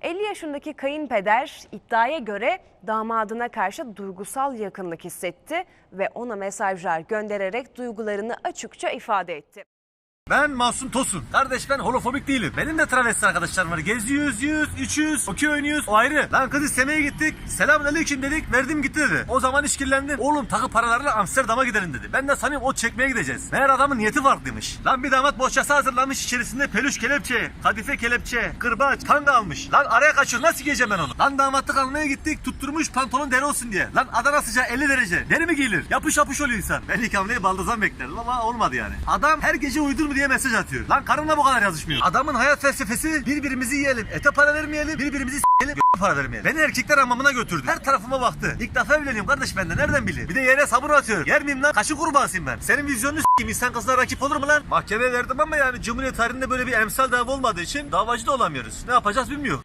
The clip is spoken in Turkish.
50 yaşındaki kayınpeder iddiaya göre damadına karşı duygusal yakınlık hissetti ve ona mesajlar göndererek duygularını açıkça ifade etti. Ben Masum Tosun. Kardeş ben holofobik değilim. Benim de travesti arkadaşlarım var. Geziyoruz, yüz, içiyoruz, okey oynuyoruz. O ayrı. Lan kız istemeye gittik. Selamun aleyküm dedik. Verdim gitti dedi. O zaman işkillendim. Oğlum takı paralarla Amsterdam'a gidelim dedi. Ben de sanıyorum o çekmeye gideceğiz. Meğer adamın niyeti farklıymış. Lan bir damat bohçası hazırlamış. içerisinde peluş kelepçe, kadife kelepçe, kırbaç, kanga almış. Lan araya kaçıyor. Nasıl giyeceğim ben onu? Lan damatlık almaya gittik. Tutturmuş pantolon deri olsun diye. Lan Adana sıcağı 50 derece. Deri mi giyilir? Yapış yapış oluyor insan. Ben ilk hamleyi baldızdan beklerdim ama olmadı yani. Adam her gece uydur mu diye mesaj atıyor. Lan karımla bu kadar yazışmıyor. Adamın hayat felsefesi birbirimizi yiyelim. Ete para vermeyelim. Birbirimizi s**elim. para vermeyelim. Beni erkekler hamamına götürdü. Her tarafıma baktı. İlk defa evleniyorum kardeş ben de. Nereden bileyim? Bir de yere sabır atıyor. Yer miyim lan? Kaşı kurbağasıyım ben. Senin vizyonunu s**eyim. İnsan kızlar rakip olur mu lan? Mahkemeye verdim ama yani Cumhuriyet tarihinde böyle bir emsal dava olmadığı için davacı da olamıyoruz. Ne yapacağız bilmiyor.